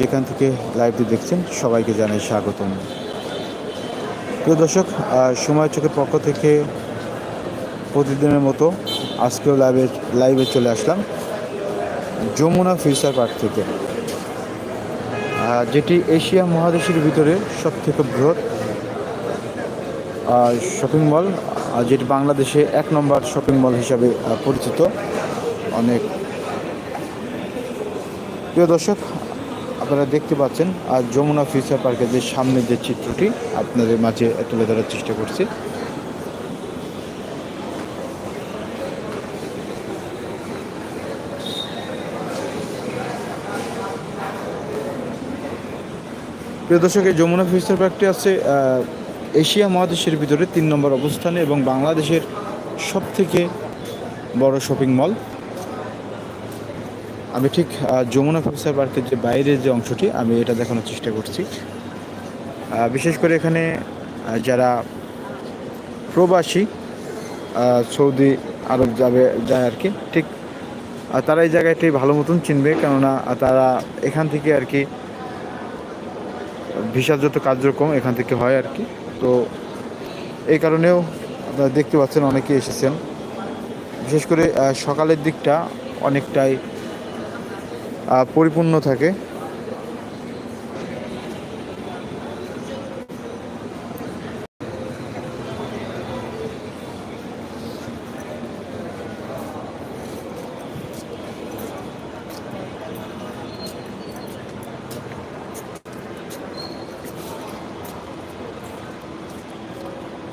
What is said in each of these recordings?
যেখান থেকে লাইভটি দেখছেন, সবাইকে জানাই স্বাগতম। প্রিয় দর্শক সময় চোখের পক্ষ থেকে প্রতিদিনের মতো আজকেও লাইভে লাইভে চলে আসলাম যমুনা ফিউচার পার্ক থেকে। যেটি এশিয়া মহাদেশের ভিতরে সব থেকে বৃহৎ শপিং মল যেটি বাংলাদেশে এক নম্বর শপিং মল হিসাবে পরিচিত। অনেক। প্রিয় দর্শক আপনারা দেখতে পাচ্ছেন, আর যমুনা ফিউচার পার্কের যে সামনের যে চিত্রটি, আপনাদের মাঝে তুলে ধরার চেষ্টা করছি। প্রিয় দর্শক, এই যমুনা ফিউচার পার্কটি আছে এশিয়া মহাদেশের ভিতরে তিন নম্বর অবস্থানে এবং বাংলাদেশের সব থেকে বড় শপিং মল। আমি ঠিক যমুনা ফিউচার পার্কের যে বাইরের যে অংশটি, আমি এটা দেখানোর চেষ্টা করছি। বিশেষ করে এখানে যারা প্রবাসী সৌদি আরব যাবে, যায় আর কি, ঠিক তারা এই জায়গাটি ভালো মতন চিনবে, কেননা তারা এখান থেকে আর কি ভিসার যত কার্যক্রম এখান থেকে হয় আর কি। তো এই কারণেও আপনারা দেখতে পাচ্ছেন অনেকে এসেছেন। বিশেষ করে সকালের দিকটা অনেকটাই পরিপূর্ণ থাকে।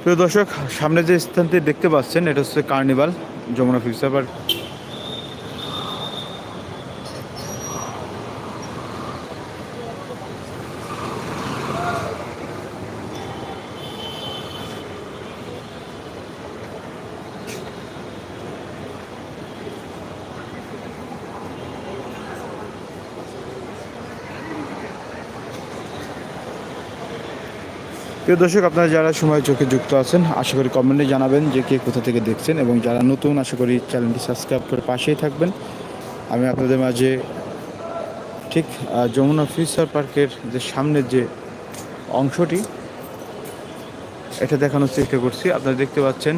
প্রিয় দর্শক, সামনে যে স্থানটি দেখতে পাচ্ছেন, এটা হচ্ছে কার্নিভাল, যমুনা ফিউচার পার্ক প্রিয় দর্শক, আপনারা যারা সময় চোখে যুক্ত আছেন, আশা করি কমেন্টে জানাবেন যে কে কোথা থেকে দেখছেন এবং যারা নতুন, আশা করি চ্যানেলটি সাবস্ক্রাইব করে পাশেই থাকবেন। আমি আপনাদের মাঝে ঠিক যমুনা ফিউচার পার্কের যে সামনের যে অংশটি, এটা দেখানোর চেষ্টা করছি। আপনারা দেখতে পাচ্ছেন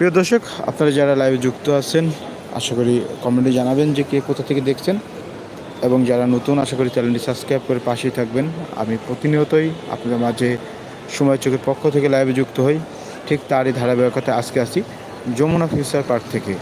প্রিয় দর্শক, আপনারা যারা লাইভে যুক্ত আছেন, আশা করি কমেন্টে জানাবেন যে কে কোথা থেকে দেখছেন। এবং যারা নতুন, আশা করি চ্যানেলটি সাবস্ক্রাইব করে পাশেই থাকবেন। আমি প্রতিনিয়তই আপনাদের মাঝে সময় চোখের পক্ষ থেকে লাইভে যুক্ত হই। ঠিক তারই ধারাবাহিকতা আজকে আসি যমুনা ফিউচার পার্ক থেকে।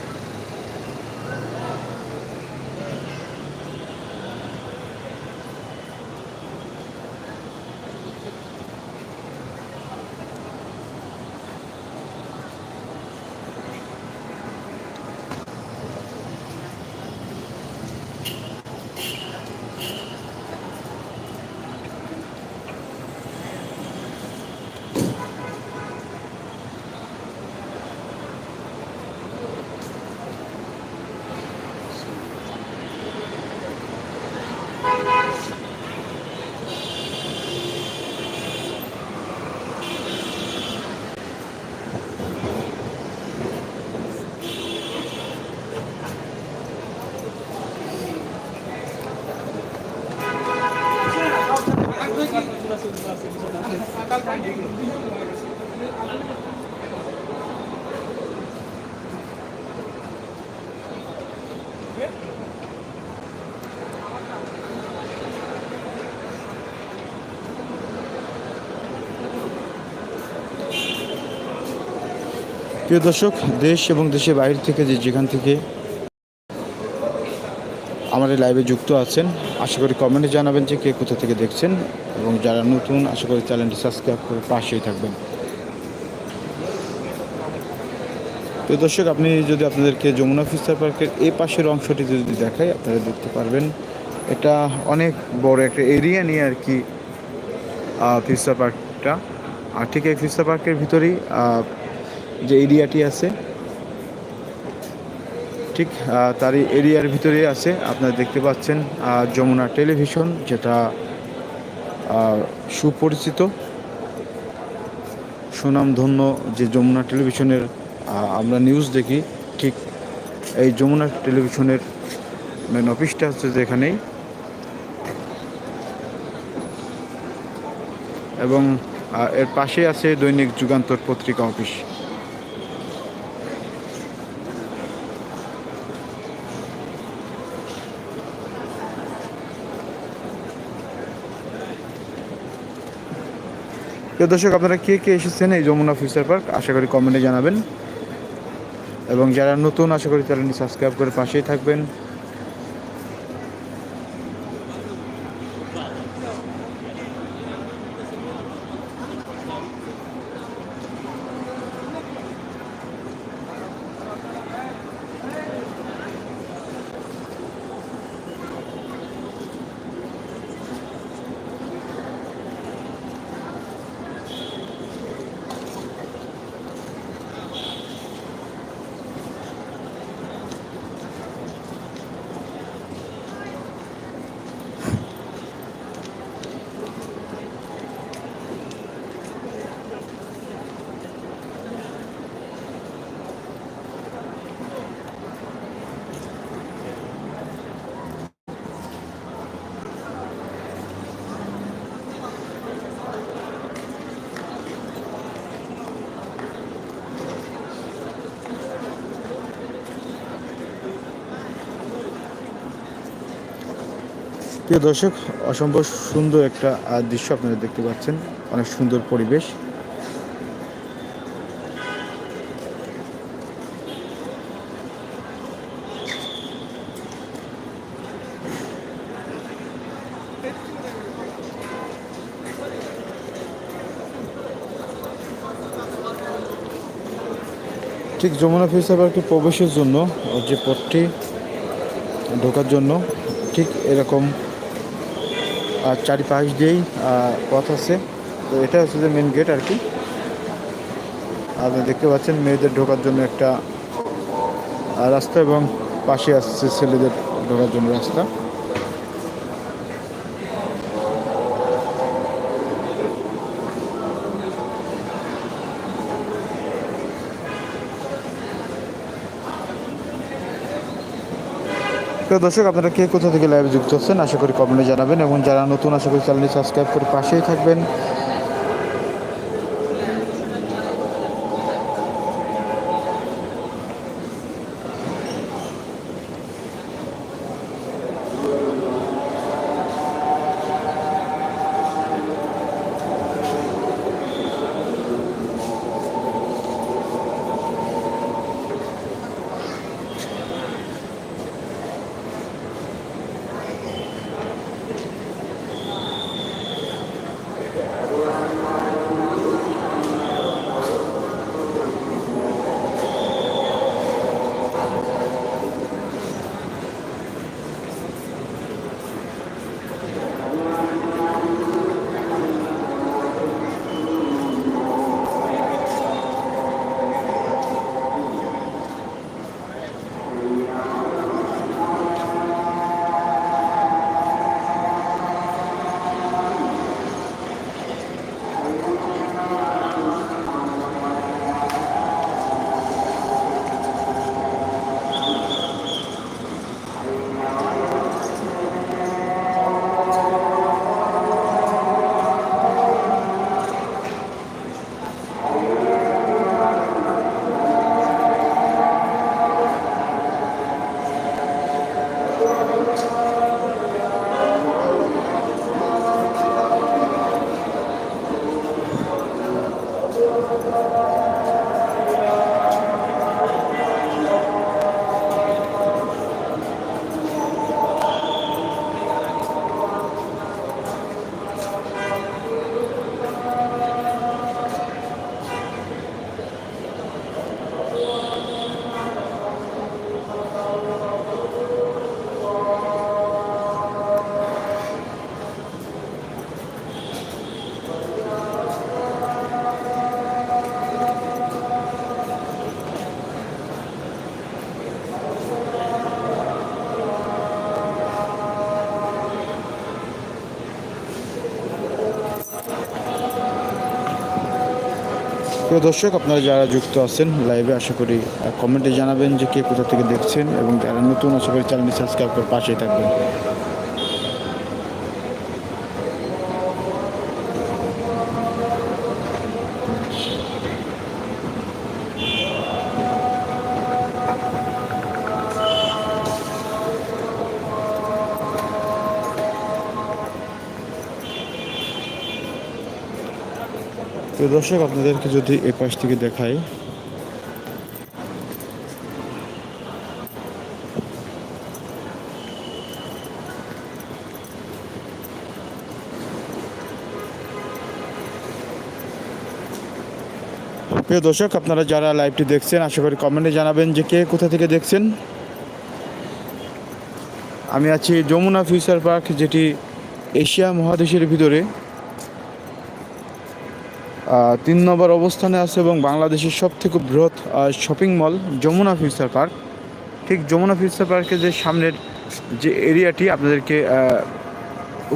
প্রিয় দর্শক, দেশ এবং দেশের বাইরে থেকে যে যেখান থেকে আমাদের লাইভে যুক্ত আছেন, আশা করি কমেন্টে জানাবেন যে কে কোথা থেকে দেখছেন এবং যারা নতুন, আশা করি চ্যানেলটি সাবস্ক্রাইব করে পাশেই থাকবেন। তো দর্শক, আপনি যদি আপনাদেরকে যমুনা ফিস্টার পার্কের এই পাশের অংশটি যদি দেখাই, আপনারা দেখতে পারবেন এটা অনেক বড় একটা এরিয়া নিয়ে আর কি ফিস্টার পার্কটা। আর ঠিক এই ফিস্তা পার্কের ভিতরেই যে এরিয়াটি আছে, ঠিক তারই এরিয়ার ভিতরেই আছে। আপনারা দেখতে পাচ্ছেন যমুনা টেলিভিশন, যেটা সুপরিচিত। সুনামধন্য যে যমুনা টেলিভিশনের আমরা নিউজ দেখি, ঠিক এই যমুনা টেলিভিশনের মেন অফিসটা হচ্ছে যে এখানেই। এবং এর পাশে আছে দৈনিক যুগান্তর পত্রিকা অফিস প্রিয় দর্শক, আপনারা কে কে এসেছেন এই যমুনা ফিউচার পার্ক? আশা করি কমেন্টে জানাবেন। এবং যারা নতুন, আশা করি তারা সাবস্ক্রাইব করে পাশেই থাকবেন। প্রিয় দর্শক, অসম্ভব সুন্দর একটা দৃশ্য আপনারা দেখতে পাচ্ছেন। অনেক সুন্দর পরিবেশ। ঠিক যমুনা ফিউচার পার্কে প্রবেশের জন্য, যে পথটি ঢোকার জন্য, ঠিক এরকম আর চারিপাশ দিয়েই পথ আছে। তো এটা হচ্ছে যে মেন গেট আর কি আপনি দেখতে পাচ্ছেন মেয়েদের ঢোকার জন্য একটা রাস্তা এবং পাশে আসছে ছেলেদের ঢোকার জন্য রাস্তা। প্রিয় দর্শক, আপনারা কে কোথা থেকে লাইভে যুক্ত হচ্ছেন, আশা করি কমেন্টে জানাবেন এবং যারা নতুন, আশা করি চ্যানেলটি সাবস্ক্রাইব করে পাশেই থাকবেন। প্রিয় দর্শক, আপনারা যারা যুক্ত আছেন লাইভে আশা করি কমেন্টে জানাবেন যে কে কোথা থেকে দেখছেন এবং যারা নতুন, আশা করি চ্যানেলটি সাবস্ক্রাইব করে পাশেই থাকবেন। দর্শক, আপনাদেরকে যদি এ পাশ থেকে দেখাই। প্রিয় দর্শক, আপনারা যারা লাইভটি দেখছেন, আশা করি কমেন্টে জানাবেন যে কে কোথা থেকে দেখছেন। আমি আছি যমুনা ফিউচার পার্ক, যেটি এশিয়া মহাদেশের ভিতরে। তিন নম্বর অবস্থানে আছে এবং বাংলাদেশের সব থেকে বৃহৎ shopping mall Jamuna future park ঠিক যমুনা ফিউচার পার্কের যে সামনের যে এরিয়াটি আপনাদেরকে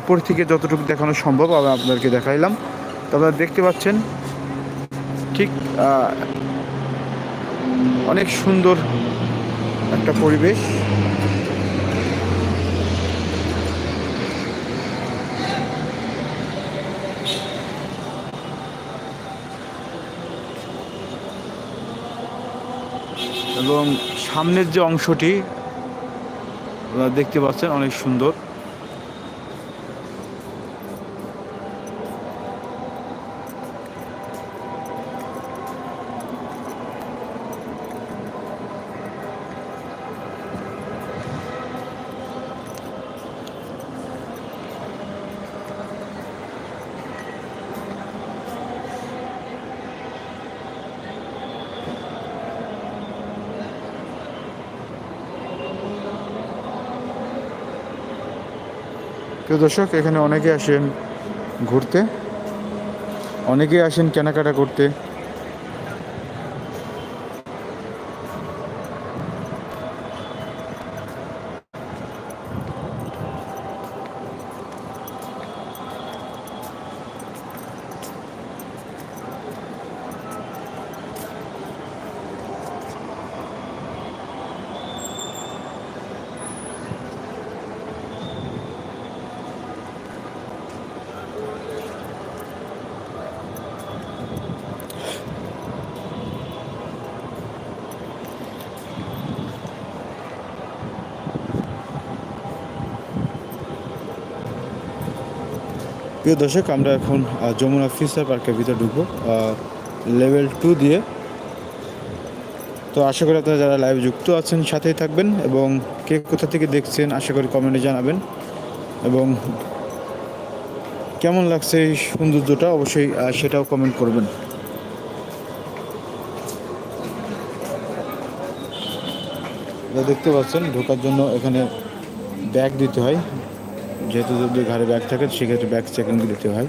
উপর থেকে যতটুকু দেখানো সম্ভব আমি আপনাদেরকে দেখাইলাম। তো আপনারা দেখতে পাচ্ছেন, ঠিক অনেক সুন্দর একটা পরিবেশ। এবং সামনের যে অংশটি দেখতে পাচ্ছেন অনেক সুন্দর। প্রিয় দর্শক এখানে অনেকে আসেন ঘুরতে অনেকেই আসেন কেনাকাটা করতে। প্রিয় দর্শক, আমরা এখন যমুনা ফিসার পার্কের ভিতরে ঢুকবো। লেভেল টু দিয়ে। তো আশা করি আপনারা যারা লাইভ যুক্ত আছেন, সাথেই থাকবেন এবং কে কোথা থেকে দেখছেন, আশা করি কমেন্টে জানাবেন। এবং কেমন লাগছে এই সৌন্দর্যটা, অবশ্যই সেটাও কমেন্ট করবেন। দেখতে পাচ্ছেন, ঢোকার জন্য এখানে ব্যাগ দিতে হয়। যেহেতু যদি ঘাড়ে ব্যাগ থাকে সেক্ষেত্রে ব্যাগ চেকিং দিতে হয়।